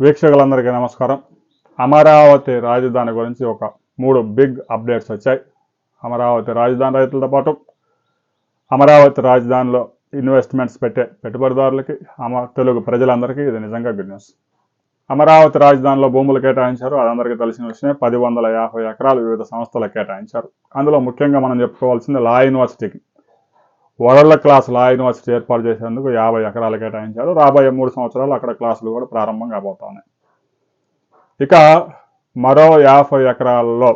వీక్షకులందరికీ నమస్కారం. అమరావతి రాజధాని గురించి ఒక మూడు బిగ్ అప్డేట్స్ వచ్చాయి. అమరావతి రాజధాని రైతులతో పాటు అమరావతి రాజధానిలో ఇన్వెస్ట్మెంట్స్ పెట్టే పెట్టుబడిదారులకి అమ తెలుగు ప్రజలందరికీ ఇది నిజంగా గుడ్ న్యూస్. అమరావతి రాజధానిలో భూములు కేటాయించారు. అదందరికీ తెలిసిన విషయమే. పది వందల యాభై ఎకరాలు వివిధ సంస్థలకు కేటాయించారు. అందులో ముఖ్యంగా మనం చెప్పుకోవాల్సింది లా యూనివర్సిటీకి. వరల్డ్ క్లాస్ లా యూనివర్సిటీ ఏర్పాటు చేసేందుకు యాభై ఎకరాలు కేటాయించారు. రాబోయే మూడు సంవత్సరాలు అక్కడ క్లాసులు కూడా ప్రారంభం కాబోతున్నాయి. ఇక మరో యాభై ఎకరాల్లో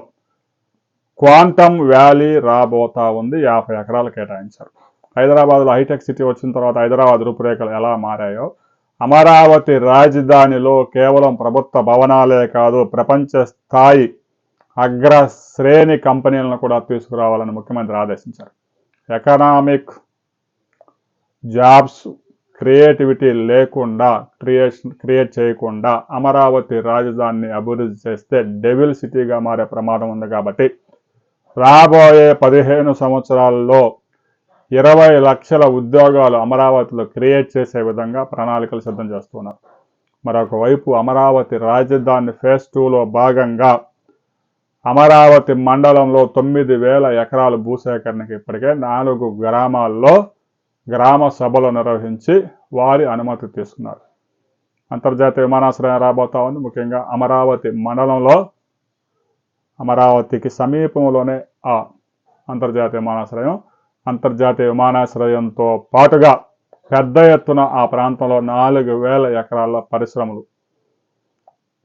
క్వాంటమ్ వ్యాలీ రాబోతా ఉంది. యాభై ఎకరాలు కేటాయించారు. హైదరాబాద్లో హైటెక్ సిటీ వచ్చిన తర్వాత హైదరాబాద్ రూపురేఖలు ఎలా మారాయో అమరావతి రాజధానిలో కేవలం ప్రభుత్వ భవనాలే కాదు ప్రపంచ స్థాయి అగ్రశ్రేణి కంపెనీలను కూడా తీసుకురావాలని ముఖ్యమంత్రి ఆదేశించారు. ఎకనామిక్ జాబ్స్ క్రియేటివిటీ లేకుండా క్రియేషన్ క్రియేట్ చేయకుండా అమరావతి రాజధానిని అభివృద్ధి చేస్తే డెవిల్ సిటీగా మారే ప్రమాదం ఉంది కాబట్టి రాబోయే పదిహేను సంవత్సరాల్లో ఇరవై లక్షల ఉద్యోగాలు అమరావతిలో క్రియేట్ చేసే విధంగా ప్రణాళికలు సిద్ధం చేస్తున్నారు. మరొకవైపు అమరావతి రాజధాని ఫేజ్ టూలో భాగంగా అమరావతి మండలంలో తొమ్మిది వేల ఎకరాల భూసేకరణకి ఇప్పటికే నాలుగు గ్రామాల్లో గ్రామ సభలు నిర్వహించి వారి అనుమతి తీసుకున్నారు. అంతర్జాతీయ విమానాశ్రయం రాబోతా ఉంది. ముఖ్యంగా అమరావతి మండలంలో అమరావతికి సమీపంలోనే ఆ అంతర్జాతీయ విమానాశ్రయం అంతర్జాతీయ విమానాశ్రయంతో పాటుగా పెద్ద ఎత్తున ఆ ప్రాంతంలో నాలుగు వేల ఎకరాల పరిశ్రమలు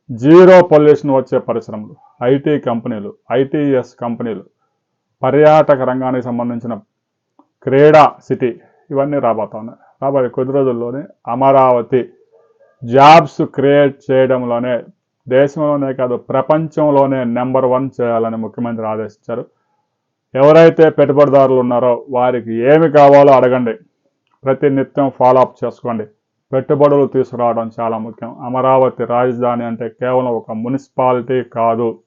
జీరో పొల్యూషన్ వచ్చే పరిశ్రమలు ఐటీ కంపెనీలు ఐటీఎస్ కంపెనీలు పర్యాటక రంగానికి సంబంధించిన క్రీడా సిటీ ఇవన్నీ రాబోతా ఉన్నాయి. రాబోయే కొద్ది రోజుల్లోనే అమరావతి జాబ్స్ క్రియేట్ చేయడంలోనే దేశంలోనే కాదు ప్రపంచంలోనే నెంబర్ వన్ చేయాలని ముఖ్యమంత్రి ఆదేశించారు. ఎవరైతే పెట్టుబడిదారులు ఉన్నారో వారికి ఏమి కావాలో అడగండి. ప్రతి నిత్యం ఫాలో అప్ చేసుకోండి. పెట్టుబడులు తీసుకురావడం చాలా ముఖ్యం. అమరావతి రాజధాని అంటే కేవలం ఒక మున్సిపాలిటీ కాదు.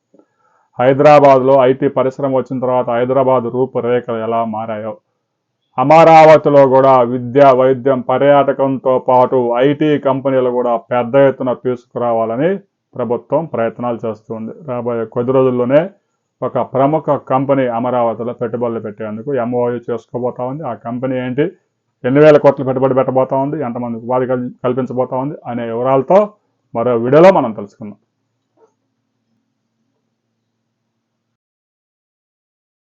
హైదరాబాద్లో ఐటీ పరిశ్రమ వచ్చిన తర్వాత హైదరాబాద్ రూపురేఖలు ఎలా మారాయో. అమరావతిలో కూడా విద్య వైద్యం పర్యాటకంతో పాటు ఐటీ కంపెనీలు కూడా పెద్ద ఎత్తున తీసుకురావాలని ప్రభుత్వం ప్రయత్నాలు చేస్తుంది. రాబోయే కొద్ది రోజుల్లోనే ఒక ప్రముఖ కంపెనీ అమరావతిలో పెట్టుబడులు పెట్టేందుకు ఎంఓయూ చేసుకోబోతా ఉంది. ఆ కంపెనీ ఏంటి? ఎన్ని వేల కోట్లు పెట్టుబడి పెట్టబోతా ఉంది ఎంతమంది ఉపాధి కల్పించబోతా ఉంది అనే వివరాలతో మరో వీడియోలో మనం తెలుసుకుందాం.